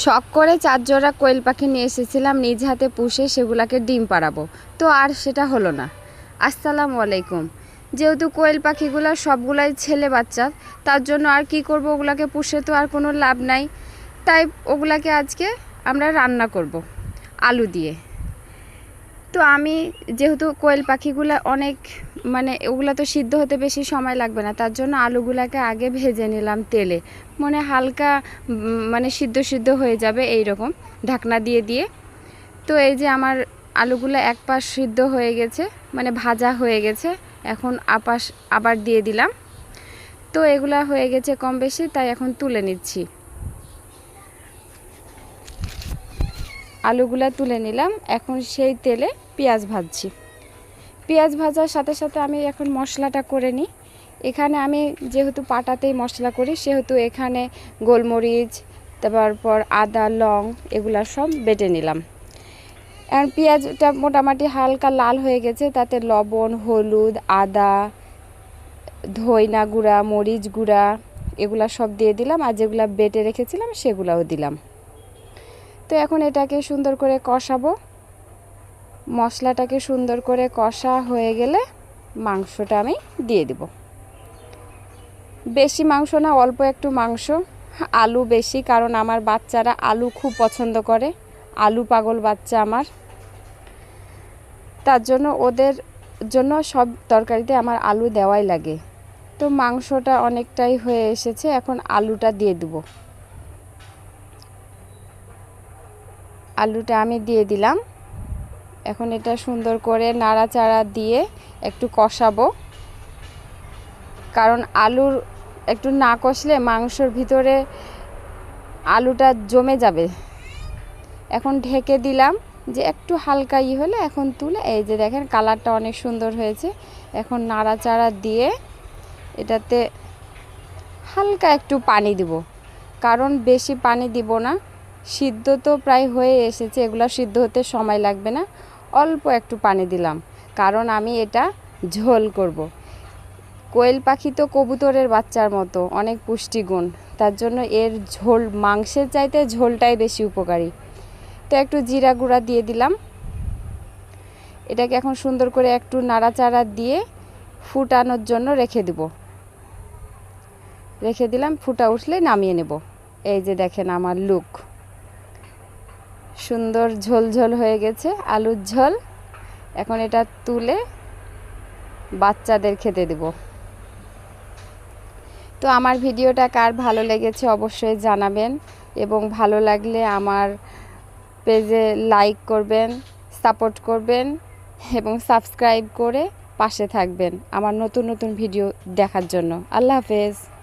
শখ করে চার জোড়া কোয়েল পাখি নিয়ে এসেছিলাম, নিজ হাতে পুষে সেগুলাকে ডিম পাড়াবো। তো আর সেটা হলো না। আসসালামু আলাইকুম। যেহেতু কোয়েল পাখিগুলো সবগুলাই ছেলে বাচ্চা, তার জন্য আর কি করব? ওগুলাকে পুষে তো আর কোনো লাভ নাই। তাই ওগুলাকে আজকে আমরা রান্না করব, আলু দিয়ে। তো আমি যেহেতু কোয়েল পাখিগুলো অনেক মানে ওগুলা তো সিদ্ধ হতে বেশি সময় লাগবে না, তার জন্য আলুগুলাকে আগে ভেজে নিলাম তেলে। মনে হালকা মানে সিদ্ধ সিদ্ধ হয়ে যাবে এই রকম ঢাকনা দিয়ে দিয়ে। তো এই যে আমার আলুগুলো এক পাশ সিদ্ধ হয়ে গেছে মানে ভাজা হয়ে গেছে, এখন আপাশ আবার দিয়ে দিলাম। তো এগুলা হয়ে গেছে কম বেশি, তাই এখন তুলে নিচ্ছি। আলুগুলা তুলে নিলাম, এখন সেই তেলে পেঁয়াজ ভাজছি। পেঁয়াজ ভাজার সাথে সাথে আমি এখন মশলাটা করে নিই। এখানে আমি যেহেতু পাটাতেই মশলা করি, সেহেতু এখানে গোলমরিচ, তারপর আদা, লং এগুলা সব বেটে নিলাম। এখন পেঁয়াজটা মোটামুটি হালকা লাল হয়ে গেছে, তাতে লবণ, হলুদ, আদা, ধইনা গুঁড়া, মরিচ গুঁড়া এগুলা সব দিয়ে দিলাম, আর যেগুলা বেটে রেখেছিলাম সেগুলাও দিলাম। তো এখন এটাকে সুন্দর করে কষাবো। মশলাটাকে সুন্দর করে কষা হয়ে গেলে মাংসটা আমি দিয়ে দিব। বেশি মাংস না, অল্প একটু মাংস। আলু বেশি, কারণ আমার বাচ্চারা আলু খুব পছন্দ করে। আলু পাগল বাচ্চা আমার। তার জন্য ওদের জন্য সব তরকারিতে আমার আলু দেওয়াই লাগে। তো মাংসটা অনেকটাই হয়ে এসেছে, এখন আলুটা দিয়ে দেবো। আলুটা আমি দিয়ে দিলাম। এখন এটা সুন্দর করে নাড়াচাড়া দিয়ে একটু কষাবো। কারণ আলুর একটু না কষলে মাংসর ভিতরে আলুটা জমে যাবে। এখন ঢেকে দিলাম যে একটু হালকা ই হলে এখন তুলে এই যে দেখেন কালারটা অনেক সুন্দর হয়েছে। এখন নাড়াচাড়া দিয়ে এটাতে হালকা একটু পানি দিব। কারণ বেশি পানি দিব না, সিদ্ধ তো প্রায় হয়ে এসেছে, এগুলো সিদ্ধ হতে সময় লাগবে না। অল্প একটু পানি দিলাম, কারণ আমি এটা ঝোল করব। কোয়েল পাখি তো কবুতরের বাচ্চার মতো, অনেক পুষ্টিগুণ, তার জন্য এর ঝোল, মাংসের চাইতে ঝোলটাই বেশি উপকারী। তো একটু জিরা গুঁড়া দিয়ে দিলাম। এটাকে এখন সুন্দর করে একটু নাড়াচাড়া দিয়ে ফুটানোর জন্য রেখে দেব। রেখে দিলাম, ফুটা উঠলে নামিয়ে নেব। এই যে দেখেন আমার লুক সুন্দর ঝোল ঝোল হয়ে গেছে, আলুর ঝোল। এখন এটা তুলে বাচ্চাদের খেতে দেব। তো আমার ভিডিওটা কার ভালো লেগেছে অবশ্যই জানাবেন এবং ভালো লাগলে আমার পেজে লাইক করবেন, সাপোর্ট করবেন এবং সাবস্ক্রাইব করে পাশে থাকবেন আমার নতুন নতুন ভিডিও দেখার জন্য। আল্লাহ হাফেজ।